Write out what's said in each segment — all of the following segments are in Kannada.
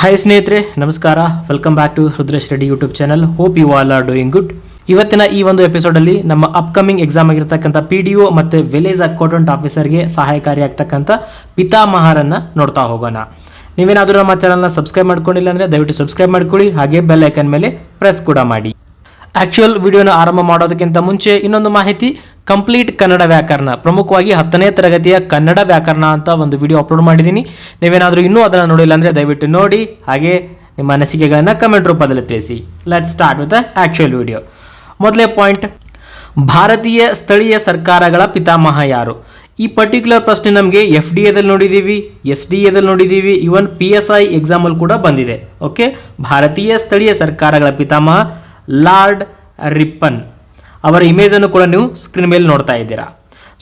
ಹಾಯ್ ಸ್ನೇಹಿತರೆ, ನಮಸ್ಕಾರ. Welcome back to Rudresh Reddy YouTube channel hope you all are doing good ಇವತ್ತಿನ ಈ ಒಂದು ಎಪಿಸೋಡಲ್ಲಿ ನಮ್ಮ ಅಪ್ಕಮಿಂಗ್ ಎಕ್ಸಾಮ್ ಆಗಿರ್ತಕ್ಕಂಥ ಪಿ ಡಿ ಒ ಮತ್ತು ವಿಲೇಜ್ ಅಕೌಂಟೆಂಟ್ ಆಫೀಸರ್ಗೆ ಸಹಾಯಕಾರಿಯಾಗ್ತಕ್ಕಂಥ ಪಿತಾಮಹಾರನ್ನ ನೋಡ್ತಾ ಹೋಗೋಣ. ನೀವೇನಾದರೂ ನಮ್ಮ ಚಾನಲ್ನ ಸಬ್ಸ್ಕ್ರೈಬ್ ಮಾಡ್ಕೊಂಡಿಲ್ಲ ಅಂದರೆ ದಯವಿಟ್ಟು ಸಬ್ಸ್ಕ್ರೈಬ್ ಮಾಡ್ಕೊಳ್ಳಿ, ಹಾಗೆ ಬೆಲ್ ಐಕನ್ ಮೇಲೆ ಪ್ರೆಸ್ ಕೂಡ ಮಾಡಿ. ಆಕ್ಚುಯಲ್ ವಿಡಿಯೋನ ಆರಂಭ ಮಾಡೋದಕ್ಕಿಂತ ಮುಂಚೆ ಇನ್ನೊಂದು ಮಾಹಿತಿ ಕಂಪ್ಲೀಟ್ ಕನ್ನಡ ವ್ಯಾಕರಣ. ಪ್ರಮುಖವಾಗಿ ಹತ್ತನೇ ತರಗತಿಯ ಕನ್ನಡ ವ್ಯಾಕರಣ ಅಂತ ಒಂದು ವಿಡಿಯೋ ಅಪ್ಲೋಡ್ ಮಾಡಿದ್ದೀನಿ. ನೀವೇನಾದರೂ ಇನ್ನೂ ಅದನ್ನು ನೋಡಿಲ್ಲ ಅಂದರೆ ದಯವಿಟ್ಟು ನೋಡಿ, ಹಾಗೆ ನಿಮ್ಮ ಅನಿಸಿಕೆಗಳನ್ನು ಕಮೆಂಟ್ ರೂಪದಲ್ಲಿ ತಿಳಿಸಿ. Let start with actual video ಮೊದಲೇ ಪಾಯಿಂಟ್ ಭಾರತೀಯ ಸ್ಥಳೀಯ ಸರ್ಕಾರಗಳ ಪಿತಾಮಹ ಯಾರು? ಈ ಪರ್ಟಿಕ್ಯುಲರ್ ಪ್ರಶ್ನೆ ನಮಗೆ ಎಫ್ ಡಿ ಎದಲ್ಲಿ ನೋಡಿದ್ದೀವಿ ಎಸ್ ಡಿ ಎದಲ್ಲಿ ನೋಡಿದ್ದೀವಿ ಇವನ್ ಪಿ ಎಸ್ ಐ ಎಕ್ಸಾಮಲ್ಲಿ ಕೂಡ ಬಂದಿದೆ. ಓಕೆ ಭಾರತೀಯ ಸ್ಥಳೀಯ ಸರ್ಕಾರಗಳ ಪಿತಾಮಹ ಲಾರ್ಡ್ ರಿಪ್ಪನ್. ಅವರ ಇಮೇಜನ್ನು ಕೂಡ ನೀವು ಸ್ಕ್ರೀನ್ ಮೇಲೆ ನೋಡ್ತಾ ಇದ್ದೀರಾ.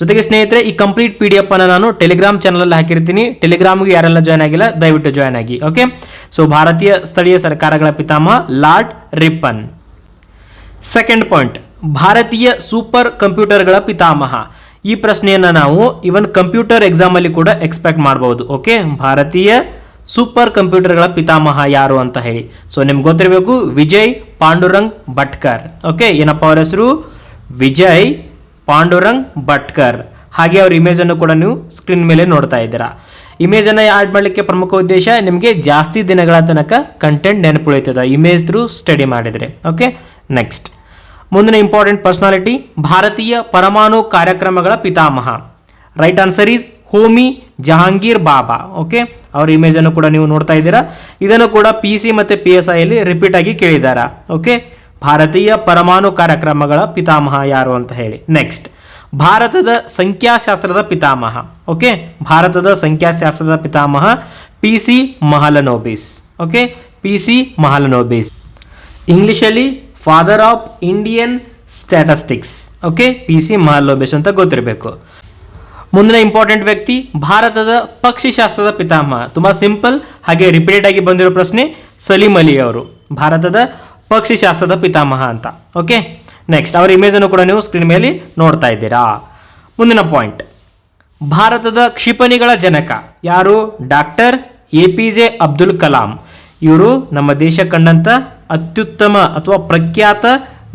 ಜೊತೆಗೆ ಸ್ನೇಹಿತರೆ, ಈ ಕಂಪ್ಲೀಟ್ ಪಿ ಡಿ ಎಫ್ ಅನ್ನು ನಾನು ಟೆಲಿಗ್ರಾಮ್ ಚಾನಲಲ್ಲಿ ಹಾಕಿರ್ತೀನಿ. ಟೆಲಿಗ್ರಾಮ್ಗೆ ಯಾರೆಲ್ಲ ಜಾಯ್ನ್ ಆಗಿಲ್ಲ, ದಯವಿಟ್ಟು ಜಾಯ್ನ್ ಆಗಿ ಓಕೆ ಸೊ ಭಾರತೀಯ ಸ್ಥಳೀಯ ಸರ್ಕಾರಗಳ ಪಿತಾಮಹ ಲಾರ್ಡ್ ರಿಪ್ಪನ್. ಸೆಕೆಂಡ್ ಪಾಯಿಂಟ್ ಭಾರತೀಯ ಸೂಪರ್ ಕಂಪ್ಯೂಟರ್ಗಳ ಪಿತಾಮಹ. ಈ ಪ್ರಶ್ನೆಯನ್ನು ನಾವು ಇವನ್ ಕಂಪ್ಯೂಟರ್ ಎಕ್ಸಾಮಲ್ಲಿ ಕೂಡ ಎಕ್ಸ್ಪೆಕ್ಟ್ ಮಾಡಬಹುದು ಓಕೆ ಭಾರತೀಯ ಸೂಪರ್ ಕಂಪ್ಯೂಟರ್ಗಳ ಪಿತಾಮಹ ಯಾರು ಅಂತ ಹೇಳಿ. ಸೊ ನಿಮ್ಗೆ ಗೊತ್ತಿರಬೇಕು, ವಿಜಯ್ ಪಾಂಡುರಂಗ್ ಭಟ್ಕರ್ ಓಕೆ ಏನಪ್ಪ ಅವರ ಹೆಸರು? ವಿಜಯ್, ಪಾಂಡುರಂಗ್ ಭಟ್ಕರ್. ಹಾಗೆ ಅವ್ರ ಇಮೇಜನ್ನು ಕೂಡ ನೀವು ಸ್ಕ್ರೀನ್ ಮೇಲೆ ನೋಡ್ತಾ ಇದ್ದೀರಾ. ಇಮೇಜನ್ನು ಆ್ಯಡ್ ಮಾಡಲಿಕ್ಕೆ ಪ್ರಮುಖ ಉದ್ದೇಶ ನಿಮಗೆ ಜಾಸ್ತಿ ದಿನಗಳ ತನಕ ಕಂಟೆಂಟ್ ನೆನಪುಳಿತದ. ಇಮೇಜ್ ಥ್ರೂ ಸ್ಟಡಿ ಮಾಡಿದರೆ. ಓಕೆ ನೆಕ್ಸ್ಟ್ ಮುಂದಿನ ಇಂಪಾರ್ಟೆಂಟ್ ಪರ್ಸನಾಲಿಟಿ ಭಾರತೀಯ ಪರಮಾಣು ಕಾರ್ಯಕ್ರಮಗಳ ಪಿತಾಮಹ. Right answer is Homi Jahangir Bhabha okay ಅವ್ರ ಇಮೇಜನ್ನು ಕೂಡ ನೀವು ನೋಡ್ತಾ ಇದ್ದೀರಾ. ಇದನ್ನು ಕೂಡ ಪಿ ಸಿ ಮತ್ತು ಪಿ ಎಸ್ ಐಯಲ್ಲಿ ರಿಪೀಟ್ ಆಗಿ ಕೇಳಿದಾರಾ. ಓಕೆ ಭಾರತೀಯ ಪರಮಾಣು ಕಾರ್ಯಕ್ರಮಗಳ ಪಿತಾಮಹ ಯಾರು ಅಂತ ಹೇಳಿ. ನೆಕ್ಸ್ಟ್ ಭಾರತದ ಸಂಖ್ಯಾಶಾಸ್ತ್ರದ ಪಿತಾಮಹ. ಓಕೆ ಭಾರತದ ಸಂಖ್ಯಾಶಾಸ್ತ್ರದ ಪಿತಾಮಹ P C Mahalanobis. Okay P C Mahalanobis. ಇಂಗ್ಲಿಷಲ್ಲಿ father of Indian statistics okay P C Mahalanobis ಅಂತ ಗೊತ್ತಿರಬೇಕು. ಮುಂದಿನ ಇಂಪಾರ್ಟೆಂಟ್ ವ್ಯಕ್ತಿ, ಭಾರತದ ಪಕ್ಷಿಶಾಸ್ತ್ರದ ಪಿತಾಮಹ. ತುಂಬ ಸಿಂಪಲ್ ಹಾಗೆ ರಿಪೀಟೆಡ್ ಆಗಿ ಬಂದಿರೋ ಪ್ರಶ್ನೆ ಸಲೀಂ ಅಲಿ ಅವರು. ಭಾರತದ ಪಕ್ಷಿಶಾಸ್ತ್ರದ ಪಿತಾಮಹ ಅಂತ. ಓಕೆ ನೆಕ್ಸ್ಟ್ ಅವರ ಇಮೇಜನ್ನು ಕೂಡ ನೀವು ಸ್ಕ್ರೀನ್ ಮೇಲೆ ನೋಡ್ತಾ ಇದ್ದೀರಾ. ಮುಂದಿನ ಪಾಯಿಂಟ್ ಭಾರತದ ಕ್ಷಿಪಣಿಗಳ ಜನಕ ಯಾರು? Doctor A P J Abdul Kalam ಇವರು ನಮ್ಮ ದೇಶ ಕಂಡಂಥ ಅತ್ಯುತ್ತಮ ಅಥವಾ ಪ್ರಖ್ಯಾತ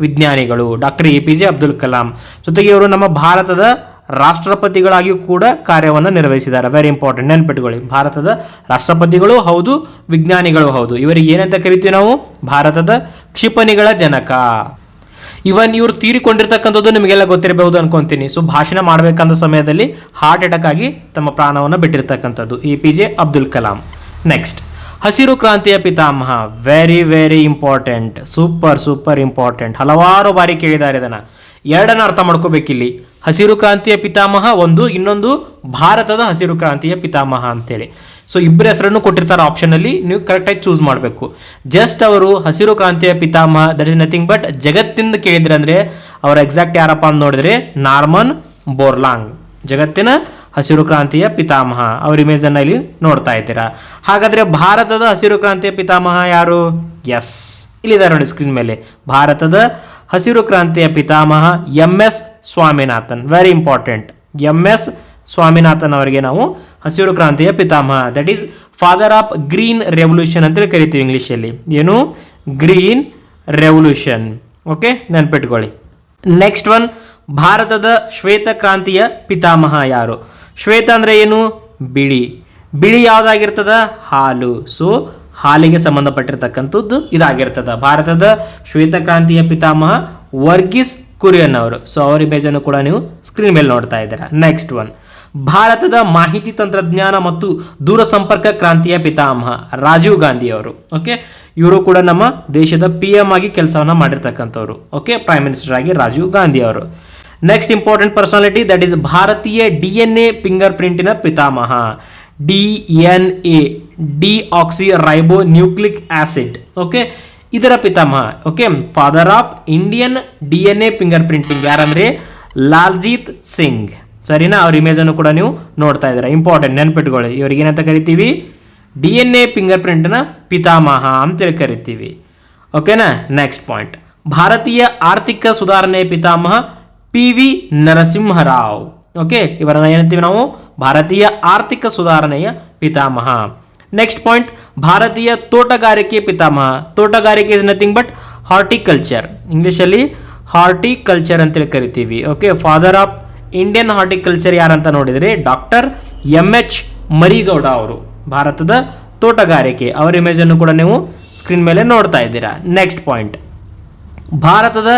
ವಿಜ್ಞಾನಿಗಳು. Doctor A P J Abdul Kalam ಜೊತೆಗೆ ಇವರು ನಮ್ಮ ಭಾರತದ ರಾಷ್ಟ್ರಪತಿಗಳಾಗಿಯೂ ಕೂಡ ಕಾರ್ಯವನ್ನು ನಿರ್ವಹಿಸಿದ್ದಾರೆ. ವೆರಿ ಇಂಪಾರ್ಟೆಂಟ್ ನೆನ್ಪಿಟ್ಕೊಳ್ಳಿ. ಭಾರತದ ರಾಷ್ಟ್ರಪತಿಗಳು ಹೌದು, ವಿಜ್ಞಾನಿಗಳು ಹೌದು. ಇವರಿಗೆ ಏನಂತ ಕರಿತೀವಿ ನಾವು? ಭಾರತದ ಕ್ಷಿಪಣಿಗಳ ಜನಕ. ಇವನ್ ಇವ್ರು ತೀರಿಕೊಂಡಿರ್ತಕ್ಕಂಥದ್ದು ನಿಮಗೆಲ್ಲ ಗೊತ್ತಿರಬಹುದು ಅನ್ಕೊಂತೀನಿ. ಸೊ ಭಾಷಣ ಮಾಡಬೇಕಂದ ಸಮಯದಲ್ಲಿ ಹಾರ್ಟ್ ಅಟ್ಯಾಕ್ ಆಗಿ ತಮ್ಮ ಪ್ರಾಣವನ್ನು ಬಿಟ್ಟಿರ್ತಕ್ಕಂಥದ್ದು. A P J Abdul Kalam. Next ಹಸಿರು ಕ್ರಾಂತಿಯ ಪಿತಾಮಹ. Very very important super super important ಹಲವಾರು ಬಾರಿ ಕೇಳಿದ್ದಾರೆ ಇದನ್ನ. ಎರಡನ್ನ ಅರ್ಥ ಮಾಡ್ಕೋಬೇಕಿಲ್ಲಿ. ಹಸಿರು ಕ್ರಾಂತಿಯ ಪಿತಾಮಹ ಒಂದು, ಇನ್ನೊಂದು ಭಾರತದ ಹಸಿರು ಕ್ರಾಂತಿಯ ಪಿತಾಮಹ ಅಂತೇಳಿ. ಸೊ ಇಬ್ಬರ ಹೆಸರನ್ನು ಕೊಟ್ಟಿರ್ತಾರೆ ಆಪ್ಷನ್ ಅಲ್ಲಿ. ನೀವು ಕರೆಕ್ಟಾಗಿ ಚೂಸ್ ಮಾಡಬೇಕು. ಜಸ್ಟ್ ಅವರು ಹಸಿರು ಕ್ರಾಂತಿಯ ಪಿತಾಮಹ ದಟ್ ಇಸ್ ನಥಿಂಗ್ ಬಟ್ ಜಗತ್ತಿಂದ ಕೇಳಿದ್ರೆ ಅಂದ್ರೆ ಅವರ ಎಕ್ಸಾಕ್ಟ್ ಯಾರಪ್ಪ ಅಂತ ನೋಡಿದ್ರೆ ನಾರ್ಮನ್ ಬೋರ್ಲಾಂಗ್. ಜಗತ್ತಿನ ಹಸಿರು ಕ್ರಾಂತಿಯ ಪಿತಾಮಹ. ಅವ್ರ ಇಮೇಜ್ ಅನ್ನ ಇಲ್ಲಿ ನೋಡ್ತಾ ಇದ್ದೀರಾ. ಹಾಗಾದ್ರೆ ಭಾರತದ ಹಸಿರು ಕ್ರಾಂತಿಯ ಪಿತಾಮಹ ಯಾರು? ಎಸ್ ಇಲ್ಲಿದ್ದಾರೆ ನೋಡಿ ಸ್ಕ್ರೀನ್ ಮೇಲೆ. ಭಾರತದ ಹಸಿರು ಕ್ರಾಂತಿಯ ಪಿತಾಮಹ M S Swaminathan. Very important M S Swaminathan ಅವರಿಗೆ ನಾವು ಹಸಿರು ಕ್ರಾಂತಿಯ ಪಿತಾಮಹ. That is father of green revolution ಅಂತೇಳಿ ಕರಿತೀವಿ ಇಂಗ್ಲೀಷಲ್ಲಿ. ಏನು? ಗ್ರೀನ್ ರೆವಲ್ಯೂಷನ್ ಓಕೆ ನೆನ್ಪಿಟ್ಕೊಳ್ಳಿ. ನೆಕ್ಸ್ಟ್ ಒನ್ ಭಾರತದ ಶ್ವೇತ ಕ್ರಾಂತಿಯ ಪಿತಾಮಹ ಯಾರು? ಶ್ವೇತ ಅಂದ್ರೆ ಏನು? ಬಿಳಿ. ಬಿಳಿ ಯಾವ್ದಾಗಿರ್ತದ? ಹಾಲು. ಸೊ ಹಾಲಿಗೆ ಸಂಬಂಧಪಟ್ಟಿರ್ತಕ್ಕಂಥದ್ದು ಇದಾಗಿರ್ತದ. ಭಾರತದ ಶ್ವೇತ ಕ್ರಾಂತಿಯ ಪಿತಾಮಹ ವರ್ಗೀಸ್ ಕುರಿಯನ್ ಅವರು. ಸೊ ಅವರ ಇಮೇಜನ್ನು ಕೂಡ ನೀವು ಸ್ಕ್ರೀನ್ ಮೇಲೆ ನೋಡ್ತಾ ಇದ್ದೀರಾ. ನೆಕ್ಸ್ಟ್ ಒನ್ ಭಾರತದ ಮಾಹಿತಿ ತಂತ್ರಜ್ಞಾನ ಮತ್ತು ದೂರಸಂಪರ್ಕ ಕ್ರಾಂತಿಯ ಪಿತಾಮಹ ರಾಜೀವ್ ಗಾಂಧಿ ಅವರು ಓಕೆ ಇವರು ಕೂಡ ನಮ್ಮ ದೇಶದ ಪಿ ಎಂ ಆಗಿ ಕೆಲಸವನ್ನ ಮಾಡಿರ್ತಕ್ಕಂಥವ್ರು ಓಕೆ ಪ್ರೈಮ್ ಮಿನಿಸ್ಟರ್ ಆಗಿ ರಾಜೀವ್ ಗಾಂಧಿ ಅವರು. Next important personality that is ಭಾರತೀಯ ಡಿ ಎನ್ ಎ ಫಿಂಗರ್ ಪ್ರಿಂಟಿನ ಪಿತಾಮಹ, D N A deoxyribonucleic acid okay ಇದರ ಪಿತಾಮಹ okay father of Indian D N A fingerprinting ಯಾರಂದ್ರೆ ಲಾಲ್ಜೀತ್ ಸಿಂಗ್. ಸರಿನಾ? ಅವ್ರ ಇಮೇಜನ್ನು ಕೂಡ ನೀವು ನೋಡ್ತಾ ಇದ್ದೀರಾ. ಇಂಪಾರ್ಟೆಂಟ್ ನೆನ್ಪಿಟ್ಕೊಳ್ಳಿ. ಇವ್ರಿಗೆ ಏನಂತ ಕರಿತೀವಿ? ಡಿ ಎನ್ ಎ ಫಿಂಗರ್ ಪ್ರಿಂಟ್ನ ಪಿತಾಮಹ ಅಂತೇಳಿ ಕರಿತೀವಿ. ಓಕೆನಾ ನೆಕ್ಸ್ಟ್ ಪಾಯಿಂಟ್ ಭಾರತೀಯ ಆರ್ಥಿಕ ಸುಧಾರಣೆ ಪಿತಾಮಹ ಪಿ ವಿ ನರಸಿಂಹರಾವ್. ಓಕೆ ಇವರನ್ನ ಏನಂತೀವಿ ನಾವು? ಭಾರತೀಯ ಆರ್ಥಿಕ ಸುಧಾರಣೆಯ ಪಿತಾಮಹ. ನೆಕ್ಸ್ಟ್ ಪಾಯಿಂಟ್ ಭಾರತೀಯ ತೋಟಗಾರಿಕೆ ಪಿತಾಮಹ. ತೋಟಗಾರಿಕೆ ಇಸ್ ನಥಿಂಗ್ ಬಟ್ ಹಾರ್ಟಿಕಲ್ಚರ್ ಇಂಗ್ಲೀಷಲ್ಲಿ ಹಾರ್ಟಿಕಲ್ಚರ್ ಅಂತೇಳಿ ಕರಿತೀವಿ. Okay father of Indian horticulture ಯಾರಂತ ನೋಡಿದರೆ ಡಾಕ್ಟರ್ ಎಂ ಎಚ್ ಮರಿಗೌಡ ಅವರು, ಭಾರತದ ತೋಟಗಾರಿಕೆ. ಅವರ ಇಮೇಜನ್ನು ಕೂಡ ನೀವು ಸ್ಕ್ರೀನ್ ಮೇಲೆ ನೋಡ್ತಾ ಇದ್ದೀರಾ. ನೆಕ್ಸ್ಟ್ ಪಾಯಿಂಟ್ ಭಾರತದ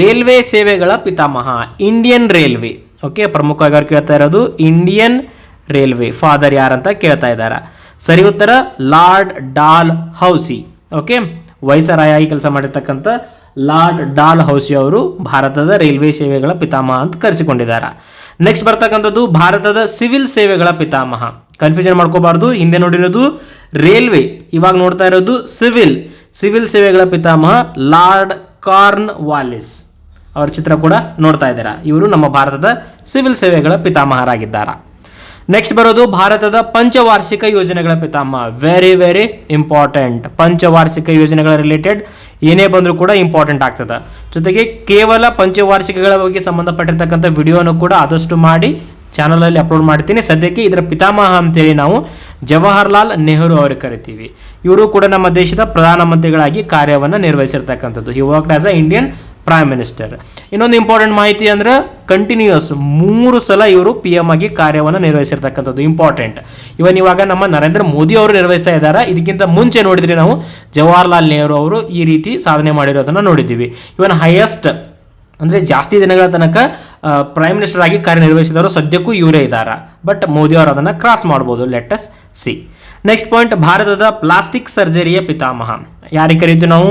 ರೈಲ್ವೆ ಸೇವೆಗಳ ಪಿತಾಮಹ ಇಂಡಿಯನ್ ರೈಲ್ವೆ ಓಕೆ ಪ್ರಮುಖವಾಗಿ ಅವ್ರು ಕೇಳ್ತಾ ಇರೋದು ಇಂಡಿಯನ್ ರೈಲ್ವೆ ಫಾದರ್ ಯಾರಂತ ಕೇಳ್ತಾ ಇದ್ದಾರೆ? ಸರಿ, ಉತ್ತರ ಲಾರ್ಡ್ ಡಾಲ್ ಹೌಸಿ ಓಕೆ ವಯಸ್ಸರಾಯಾಗಿ ಕೆಲಸ ಮಾಡಿರ್ತಕ್ಕಂಥ ಲಾರ್ಡ್ ಡಾಲ್ ಹೌಸಿ ಅವರು ಭಾರತದ ರೈಲ್ವೆ ಸೇವೆಗಳ ಪಿತಾಮಹ ಅಂತ ಕರೆಸಿಕೊಂಡಿದ್ದಾರೆ. ನೆಕ್ಸ್ಟ್ ಬರ್ತಕ್ಕಂಥದ್ದು ಭಾರತದ ಸಿವಿಲ್ ಸೇವೆಗಳ ಪಿತಾಮಹ. ಕನ್ಫ್ಯೂಷನ್ ಮಾಡ್ಕೋಬಾರ್ದು. ಹಿಂದೆ ನೋಡಿರೋದು ರೈಲ್ವೆ, ಇವಾಗ ನೋಡ್ತಾ ಇರೋದು ಸಿವಿಲ್. ಸಿವಿಲ್ ಸೇವೆಗಳ ಪಿತಾಮಹ ಲಾರ್ಡ್ ಕಾರ್ನ್ ವಾಲಿಸ್ ಅವರ ಚಿತ್ರ ಕೂಡ ನೋಡ್ತಾ ಇದ್ದೀರಾ. ಇವರು ನಮ್ಮ ಭಾರತದ ಸಿವಿಲ್ ಸೇವೆಗಳ ಪಿತಾಮಹರಾಗಿದ್ದಾರೆ. ನೆಕ್ಸ್ಟ್ ಬರೋದು ಭಾರತದ ಪಂಚವಾರ್ಷಿಕ ಯೋಜನೆಗಳ ಪಿತಾಮಹ. ವೆರಿ ವೆರಿ ಇಂಪಾರ್ಟೆಂಟ್ ಪಂಚವಾರ್ಷಿಕ ಯೋಜನೆಗಳ ರಿಲೇಟೆಡ್ ಏನೇ ಬಂದರೂ ಕೂಡ ಇಂಪಾರ್ಟೆಂಟ್ ಆಗ್ತದೆ. ಜೊತೆಗೆ ಕೇವಲ ಪಂಚವಾರ್ಷಿಕಗಳ ಬಗ್ಗೆ ಸಂಬಂಧಪಟ್ಟಿರ್ತಕ್ಕಂಥ ವಿಡಿಯೋನು ಕೂಡ ಆದಷ್ಟು ಮಾಡಿ ಚಾನಲಲ್ಲಿ ಅಪ್ಲೋಡ್ ಮಾಡ್ತೀನಿ. ಸದ್ಯಕ್ಕೆ ಇದರ ಪಿತಾಮಹ ಅಂತೇಳಿ ನಾವು ಜವಾಹರ್ಲಾಲ್ ನೆಹರು ಅವರು ಕರಿತೀವಿ. ಇವರು ಕೂಡ ನಮ್ಮ ದೇಶದ ಪ್ರಧಾನಮಂತ್ರಿಗಳಾಗಿ ಕಾರ್ಯವನ್ನು ನಿರ್ವಹಿಸಿರ್ತಕ್ಕಂಥದ್ದು. He work as a Indian prime minister ಇನ್ನೊಂದು ಇಂಪಾರ್ಟೆಂಟ್ ಮಾಹಿತಿ ಅಂದ್ರೆ ಕಂಟಿನ್ಯೂಯಸ್ ಮೂರು ಸಲ ಇವರು ಪಿ ಎಂ ಆಗಿ ಕಾರ್ಯವನ್ನು ನಿರ್ವಹಿಸಿರ್ತಕ್ಕಂಥದ್ದು ಇಂಪಾರ್ಟೆಂಟ್ ಇವನ್ ಇವಾಗ ನಮ್ಮ ನರೇಂದ್ರ ಮೋದಿ ಅವರು ನಿರ್ವಹಿಸ್ತಾ ಇದ್ದಾರೆ. ಇದಕ್ಕಿಂತ ಮುಂಚೆ ನೋಡಿದ್ರೆ ನಾವು ಜವಾಹರ್ಲಾಲ್ ನೆಹರು ಅವರು ಈ ರೀತಿ ಸಾಧನೆ ಮಾಡಿರೋದನ್ನ ನೋಡಿದ್ದೀವಿ. ಇವನ್ ಹೈಯೆಸ್ಟ್ ಅಂದರೆ ಜಾಸ್ತಿ ದಿನಗಳ ತನಕ ಪ್ರೈಮ್ ಮಿನಿಸ್ಟರ್ ಆಗಿ ಕಾರ್ಯನಿರ್ವಹಿಸಿದವರು ಸದ್ಯಕ್ಕೂ ಇವರೇ ಇದ್ದಾರೆ. ಬಟ್ ಮೋದಿ ಅವರು ಅದನ್ನು ಕ್ರಾಸ್ ಮಾಡ್ಬೋದು. ಲೆಟಸ್ ಸಿ ನೆಕ್ಸ್ಟ್ ಪಾಯಿಂಟ್ ಭಾರತದ ಪ್ಲಾಸ್ಟಿಕ್ ಸರ್ಜರಿಯ ಪಿತಾಮಹ. ಯಾರಿಗೆ ಕರಿತೀವಿ ನಾವು?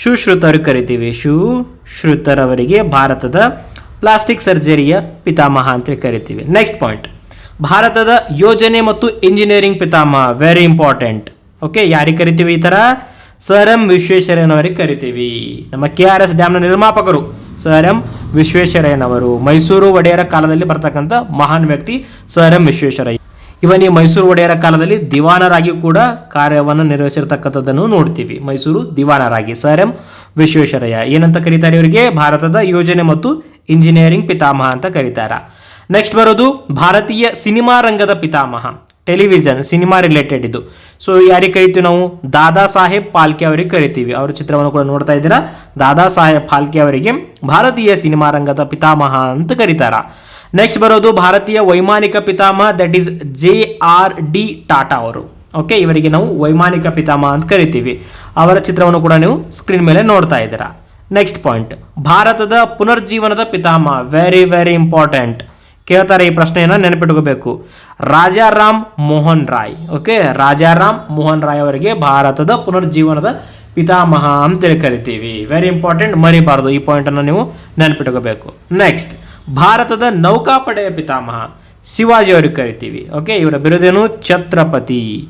ಸುಶ್ರುತರು ಕರಿತೀವಿ. ಸುಶ್ರುತರವರಿಗೆ ಭಾರತದ ಪ್ಲಾಸ್ಟಿಕ್ ಸರ್ಜರಿಯ ಪಿತಾಮಹ ಅಂತ ಕರಿತೀವಿ. ನೆಕ್ಸ್ಟ್ ಪಾಯಿಂಟ್ ಭಾರತದ ಯೋಜನೆ ಮತ್ತು ಇಂಜಿನಿಯರಿಂಗ್ ಪಿತಾಮಹ ವೆರಿ ಇಂಪಾರ್ಟೆಂಟ್ ಓಕೆ ಯಾರಿಗೆ ಕರಿತೀವಿ ಈ ಥರ ಸರ್ ಎಂ ವಿಶ್ವೇಶ್ವರಯ್ಯನವರಿಗೆ ಕರಿತೀವಿ. ನಮ್ಮ ಕೆ ಆರ್ ಎಸ್ ಡ್ಯಾಮ್ನ ನಿರ್ಮಾಪಕರು ಸರ್ ಎಂ ವಿಶ್ವೇಶ್ವರಯ್ಯನವರು, ಮೈಸೂರು ಒಡೆಯರ ಕಾಲದಲ್ಲಿ ಬರ್ತಕ್ಕಂಥ ಮಹಾನ್ ವ್ಯಕ್ತಿ ಸರ್ ಎಂ ವಿಶ್ವೇಶ್ವರಯ್ಯ. ಇವನ್ ಈ ಮೈಸೂರು ಒಡೆಯರ ಕಾಲದಲ್ಲಿ ದಿವಾನರಾಗಿ ಕೂಡ ಕಾರ್ಯವನ್ನು ನಿರ್ವಹಿಸಿರ್ತಕ್ಕಂಥದ್ದನ್ನು ನೋಡ್ತೀವಿ. ಮೈಸೂರು ದಿವಾನರಾಗಿ. Sir M Visvesvaraya. ಏನಂತ ಕರೀತಾರೆ ಇವರಿಗೆ? ಭಾರತದ ಯೋಜನೆ ಮತ್ತು ಇಂಜಿನಿಯರಿಂಗ್ ಪಿತಾಮಹ ಅಂತ ಕರೀತಾರೆ. ನೆಕ್ಸ್ಟ್ ಬರೋದು ಭಾರತೀಯ ಸಿನಿಮಾ ರಂಗದ ಪಿತಾಮಹ. ಟೆಲಿವಿಷನ್, ಸಿನಿಮಾ ರಿಲೇಟೆಡ್ ಇದು. ಸೊ, ಯಾರಿಗೆ ಕರಿತೀವಿ ನಾವು? ದಾದಾ ಸಾಹೇಬ್ ಪಾಲ್ಕೆ ಅವರಿಗೆ ಕರಿತೀವಿ. ಅವರ ಚಿತ್ರವನ್ನು ಕೂಡ ನೋಡ್ತಾ ಇದ್ದೀರಾ? ದಾದಾ ಸಾಹೇಬ್ ಫಾಲ್ಕೆ ಅವರಿಗೆ ಭಾರತೀಯ ಸಿನಿಮಾ ರಂಗದ ಪಿತಾಮಹ ಅಂತ ಕರೀತಾರ. ನೆಕ್ಸ್ಟ್ ಬರೋದು ಭಾರತೀಯ ವೈಮಾನಿಕ ಪಿತಾಮಹ that is J R D Tata ಅವರು. ಓಕೆ ಇವರಿಗೆ ನಾವು ವೈಮಾನಿಕ ಪಿತಾಮಹ ಅಂತ ಕರಿತೀವಿ. ಅವರ ಚಿತ್ರವನ್ನು ಕೂಡ ನೀವು ಸ್ಕ್ರೀನ್ ಮೇಲೆ ನೋಡ್ತಾ ಇದ್ದೀರಾ. ನೆಕ್ಸ್ಟ್ ಪಾಯಿಂಟ್ ಭಾರತದ ಪುನರ್ಜೀವನದ ಪಿತಾಮಹ ವೆರಿ ವೆರಿ ಇಂಪಾರ್ಟೆಂಟ್ ಕೇಳ್ತಾರೆ ಈ ಪ್ರಶ್ನೆಯನ್ನು ನೆನಪಿಟ್ಕೋಬೇಕು. ರಾಜಾರಾಮ್ ಮೋಹನ್ ರಾಯ್. ಓಕೆ ರಾಜಾರಾಮ್ ಮೋಹನ್ ರಾಯ್ ಅವರಿಗೆ ಭಾರತದ ಪುನರ್ಜೀವನದ ಪಿತಾಮಹ ಅಂತೇಳಿ ಕರಿತೀವಿ. ವೆರಿ ಇಂಪಾರ್ಟೆಂಟ್ ಮರಿಬಾರ್ದು ಈ ಪಾಯಿಂಟನ್ನು ನೀವು ನೆನಪಿಟ್ಕೋಬೇಕು. ನೆಕ್ಸ್ಟ್ ಭಾರತದ ನೌಕಾಪಡೆಯ ಪಿತಾಮಹ ಶಿವಾಜಿ ಅವ್ರಿಗೆ ಕರಿತೀವಿ. ಓಕೆ ಇವರ ಬಿರುದೇನು ಛತ್ರಪತಿ.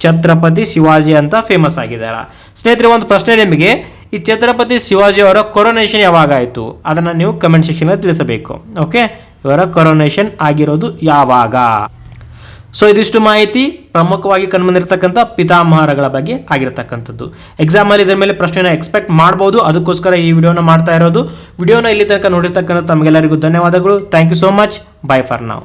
ಛತ್ರಪತಿ ಶಿವಾಜಿ ಅಂತ ಫೇಮಸ್ ಆಗಿದ್ದಾರೆ. ಸ್ನೇಹಿತರೆ, ಒಂದು ಪ್ರಶ್ನೆ ನಿಮಗೆ. ಈ ಛತ್ರಪತಿ ಶಿವಾಜಿ ಅವರ ಕೊರೋನೇಷನ್ ಯಾವಾಗ ಆಯಿತು? ಅದನ್ನು ನೀವು ಕಮೆಂಟ್ ಸೆಕ್ಷನಲ್ಲಿ ತಿಳಿಸಬೇಕು. ಓಕೆ ಇವರ ಕೊರೋನೇಷನ್ ಆಗಿರೋದು ಯಾವಾಗ? ಸೊ ಇದಿಷ್ಟು ಮಾಹಿತಿ ಪ್ರಮುಖವಾಗಿ ಕಂಡುಬಂದಿರತಕ್ಕಂಥ ಪಿತಾಮಹರಗಳ ಬಗ್ಗೆ ಆಗಿರತಕ್ಕಂಥದ್ದು. ಎಕ್ಸಾಮಲ್ಲಿ ಇದರ ಮೇಲೆ ಪ್ರಶ್ನೆಯನ್ನು ಎಕ್ಸ್ಪೆಕ್ಟ್ ಮಾಡ್ಬೋದು. ಅದಕ್ಕೋಸ್ಕರ ಈ ವಿಡಿಯೋನ ಮಾಡ್ತಾ ಇರೋದು. ವಿಡಿಯೋನ ಇಲ್ಲಿ ತನಕ ನೋಡಿರ್ತಕ್ಕಂಥ ತಮಗೆಲ್ಲರಿಗೂ ಧನ್ಯವಾದಗಳು. Thank you so much bye for ನಾವು